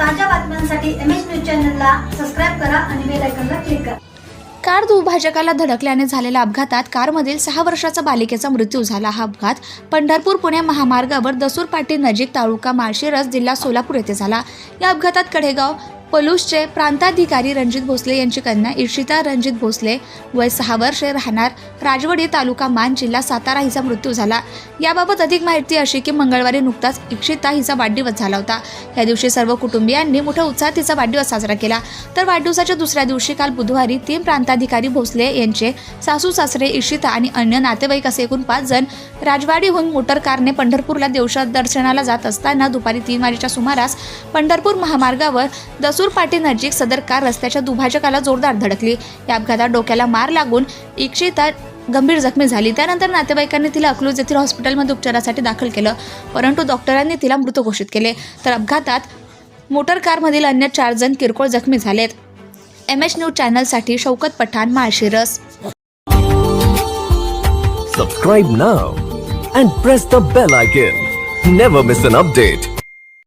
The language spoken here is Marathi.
ताज्या बातम्यांसाठी एम एच न्यूज चॅनलला सबस्क्राईब करा आणि बेल आयकॉनला क्लिक करा. कार दुभाजकाला धडकल्याने झालेल्या अपघातात कारमधील सहा वर्षाचा बालिकेचा मृत्यू झाला. हा अपघात पंढरपूर पुणे महामार्गावर दसूर पाटी नजीक तालुका माळशिरस जिल्हा सोलापूर येथे झाला. या अपघातात कडेगाव पलूसचे प्रांताधिकारी रणजित भोसले यांची कन्या इशिता रणजित भोसले वय सहा वर्षे राहणार राजवडी तालुका मान जिल्हा सातारा हिचा मृत्यू झाला. याबाबत अधिक माहिती अशी की मंगळवारी नुकताच इक्षिता हिचा वाढदिवस झाला होता. या दिवशी सर्व कुटुंबियांनी मोठ्या उत्साहात तिचा वाढदिवस साजरा केला. तर वाढदिवसाच्या दुसऱ्या दिवशी काल बुधवारी तीन प्रांताधिकारी भोसले यांचे सासू सासरे इशिता आणि अन्य नातेवाईक असे एकूण पाच जण राजवाडीहून मोटर कारने पंढरपूरला देवशा दर्शनाला जात असताना दुपारी तीन वाजेच्या सुमारास पंढरपूर महामार्गावर दसू पाटी नजीक सदर कार रस्त्याच्या दुभाजकाला जोरदार धडकली. या अपघातात डोक्याला मार लागून इक्षिता गंभीर जखमी झाली. त्यानंतर नातेवाईकांनी तिला अकलूज येथील हॉस्पिटलमध्ये उपचारासाठी दाखल केलं परंतु डॉक्टरांनी तिला मृत घोषित केले. तर अपघातात मोटर कारमधील अन्य चार जण किरकोळ जखमी झालेत. M H news चॅनलसाठी Shaukat Pathan Malshiras subscribe now and press the bell icon never miss an update